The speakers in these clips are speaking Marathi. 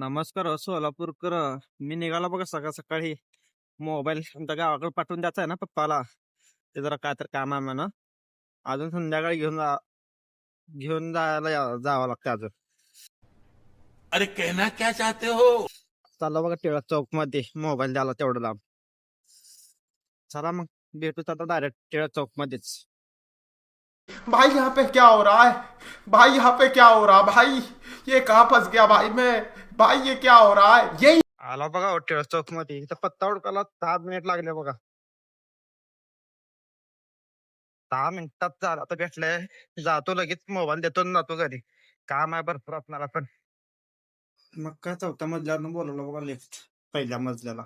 नमस्कार अ, सोलापूरकर. मी निघालो बघा सकाळ सकाळी. मोबाईल आमच्या गावाकडे पाठवून द्यायचा आहे ना पप्पाला. ते जरा काय तर काम आहे म्हणा अजून संध्याकाळी घेऊन जा घेऊन जायला जावं लागतं अजून. अरे कहना क्या चाहते हो? चाललो बघा टिळक चौकमध्ये मोबाईल द्यायला तेवढं लांब. चला मग भेटू आता डायरेक्ट टिळक चौक मध्येच भाई यहाँ पे क्या हो रहा है? भाई यहाँ पे क्या हो रहा भाई ये कहाँ फंस गया भाई मैं? भाई ये क्या हो रहा है? ये आला बघा हो टिळक चौकमध्ये इथं पत्ता हुडकायला दहा मिनिट लागले बघा. दहा मिनिटात झाला तर भेटलंय. जातो लगेच मोबाईल देतो आणि जातो घरी. काम आहे भरपूर आपल्याला पण. मग काय चौथ्या मजल्यावर बोलवलं बघा लिफ्ट पहिल्या मजल्याला.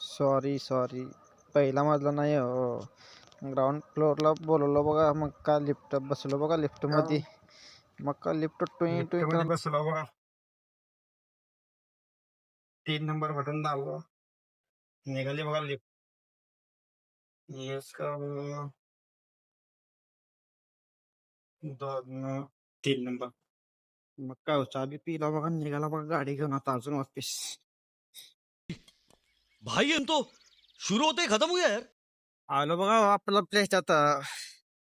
सॉरी सॉरी पहिला मजला नाही हो. ग्राउंड फ्लोअरला बोलवलं बघा. मग का लिफ्ट बसलो बघा लिफ्ट मध्ये मग का लिफ्ट टुई टुई करत बसलो बघा तीन नंबर बटन दाबलो निघाली बघा लिफ्ट. दोन तीन नंबर. मग काय हो, चाबी पिला बघा निघाला बघा गाडी घेऊन आता अजून वापिस. भाई ये तो. शुरू होते ही खत्म हो गया यार. आलो बघा आपला प्लेस आता.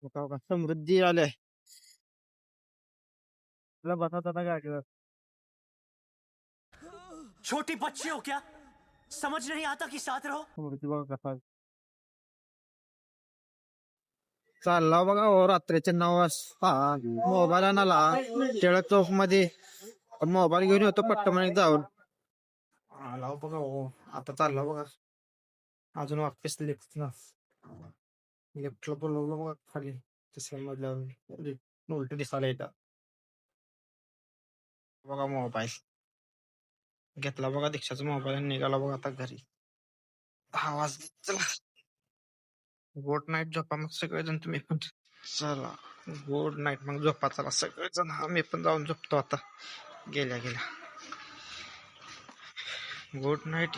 बघा बघा समृद्धी आले बसा आता गाडीवर छोटी बच्ची हो क्या? समझ नहीं आता कि साथ रहो। कसा चालला बघा हो रात्रीचे नऊ वाजता. मोबाईल आणाला टिळक चौकमध्ये मोबाईल घेऊन येतो पट्टमणे जाऊन. आला हो बघा हो. आता चालला बघा. अजून वापस लिफ्ट ना. लिफ्टला बोलवलं बघा खाली. तिसऱ्या मधल्यावर उलट दिसायला येतं. बघा मोबाईल. घेतला बघा दीक्षाचा मोबाईल आणि निघाला बघा आता घरी. आवाज चला. गुड नाईट झोपा मग सगळेजण तुम्ही पण. चला. गुड नाईट मग झोपा चला सगळेजण. हा मी पण जाऊन झोपतो आता. गेल्या गेल्या. Good night.